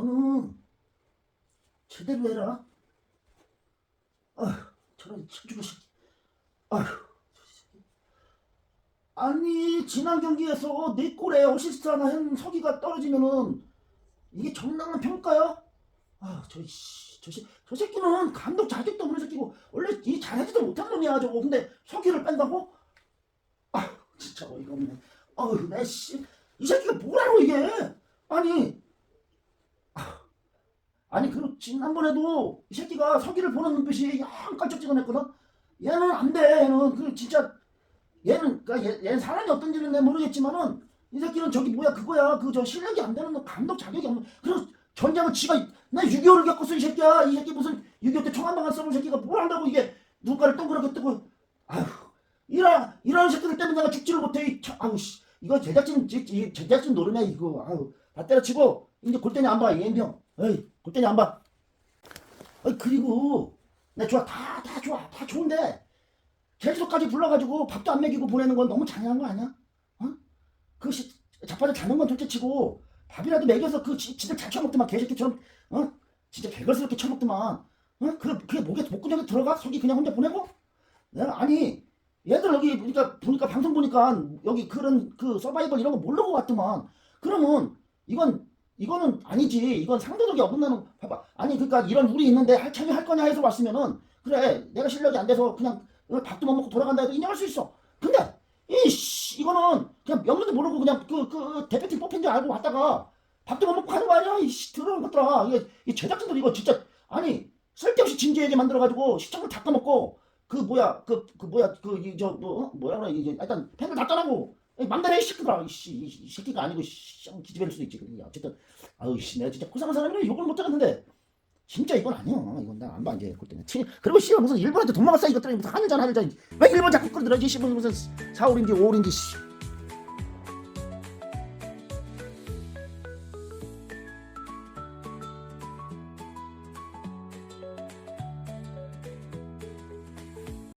너는 제대로 해라. 아휴, 저런 천주고 새끼. 아휴. 아니 지난 경기에서 네 골에 어시스트 하나 한 서기가 떨어지면은 이게 정당한 평가야? 아, 저, 씨, 저, 새끼는 감독 자격도 없는 새끼고 원래 이 잘하지도 못한 놈이야 저거. 근데 서기를 뺀다고? 아, 진짜 어이가 없네. 어휴, 내 씨, 이 새끼가 뭐라고 이게? 아니, 아, 아니 그 지난번에도 이 새끼가 서기를 보는 눈빛이 양 깔짝지근했거든. 얘는 안 돼. 얘는 그 진짜 얘는 그러니까 얘, 얘는 사람이 어떤지는 내가 모르겠지만은 이 새끼는 저기 뭐야 그거야. 그 저 실력이 안 되는 놈, 감독 자격이 없는 그런 전쟁은 지가 나 6.25를 겪었어 이 새끼야. 이 새끼 무슨 6.25때 총한 방안 써본 새끼가 뭘 한다고 이게 눈가를 동그랗게 뜨고. 아휴. 이런 이런 새끼들 때문에 내가 죽지를 못해 이 참, 아우 씨 이거 제작진 제작진 노름이야 이거 아우 다 때려치고 이제 골대니 안봐 이엠병 에이 골대니 안봐 어이 그리고 내 좋아 다 다 좋아 다 좋은데 제주도까지 불러가지고 밥도 안 먹이고 보내는 건 너무 잔인한 거 아니야? 어? 그 시, 자빠져 자는 건 둘째치고 밥이라도 먹여서 그 지, 지들 잘 처먹더만 개새끼처럼 어? 진짜 개걸스럽게 처먹더만 어? 그, 그게 목에 목구멍에 들어가? 속이 그냥 혼자 보내고? 내가 아니 여기 보니까 방송 보니까 여기 그런 그 서바이벌 이런 거 모르고 왔더만. 그러면 이건 이거는 아니지. 이건 상대적이 어긋나는 봐봐. 아니 그러니까 이런 룰이 있는데 할 참여 할 거냐 해서 왔으면은 그래 내가 실력이 안 돼서 그냥 밥도 못 먹고 돌아간다 해도 인정할 수 있어. 근데 이씨 이거는 그냥 명문도 모르고 그냥 그, 그 대표팀 뽑힌 줄 알고 왔다가 밥도 못 먹고 가는 거 아니야? 이씨 더러운 것들아. 이게 이 제작진들 이거 진짜 아니 쓸데없이 진지하게 만들어가지고 시청을 다 까먹고 그 뭐야 그 그 뭐야 그이저 뭐, 뭐야 그래 이제 일단 팬들 다 떠나고. 맘대로 해 시끄러워 이씨 이, 이 새끼가 아니고 씨 기집애일 수도 있지 근데 어쨌든 아우 씨 내가 진짜 고상한 사람이라 욕을 못 하겠는데. 진짜 이건 아니야. 이건 내가 안봐 이제 치- 그리고 씨발 무슨 일본한테 돈 먹었어 이것들이 무슨 한일전 한일전 왜 일본 자꾸 끌어들여지 씨 무슨 무슨 4월인지 5월인지 씨